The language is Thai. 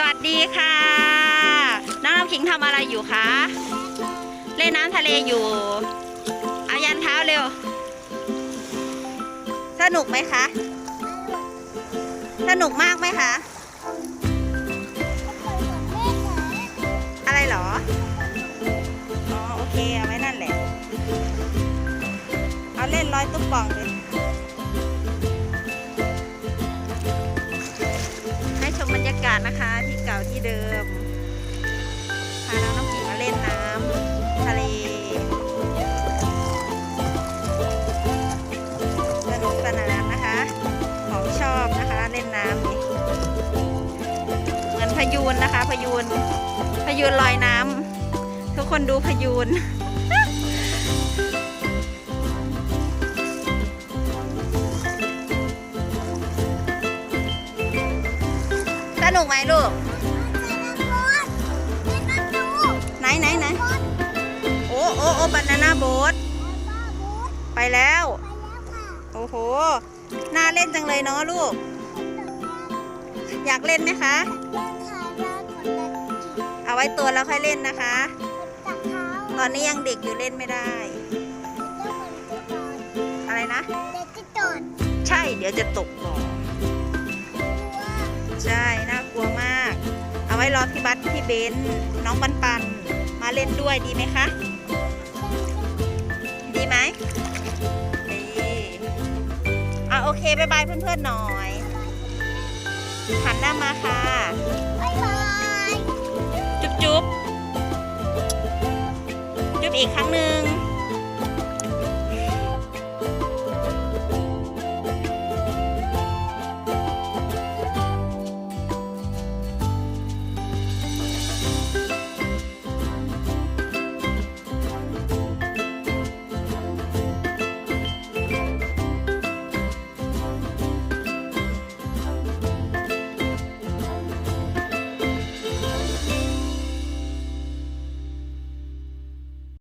สวัสดีค่ะ น้องน้ำขิงทำอะไรอยู่คะ เล่นน้ำทะเลอยู่เอายันเท้าเร็ว สนุกไหมคะ สนุกมากไหมคะ อะไรเหรอ อ๋อโอเคเอาไว้นั่นแหละ เอาเล่นร้อยตุ๊กป่องเลยากาศนะคะที่เก่าที่เดิม พาน้องน้ำกิ่งมาเล่นน้ำทะเลสนุกสนานนะคะ ของชอบนะคะเล่นน้ำนี่เหมือนพยูนนะคะพยูนพยูนลอยน้ำทุกคนดูพยูน นุกไหมลูกไหนไหนไหนโอ้โอ้โอ้บานาน่าโบ๊ทไปแล้ว โอ้โห น่าเล่นจังเลยเนาะลูก อยากเล่นไหมคะ เอาไว้ตัวแล้วค่อยเล่นนะคะ ตอนนี้ยังเด็กอยู่เล่นไม่ได้ อะไรนะ ใช่ เดี๋ยวจะตกบ่อใรอพี่บัสพี่เบนน้องปันปันมาเล่นด้วยดีไหมคะ ดีไหมดีอะโอเคบายบายเพื่อนๆหน่อยหันหน้ามาค่ะจุ๊บจุ๊บจุ๊บอีกครั้งหนึ่ง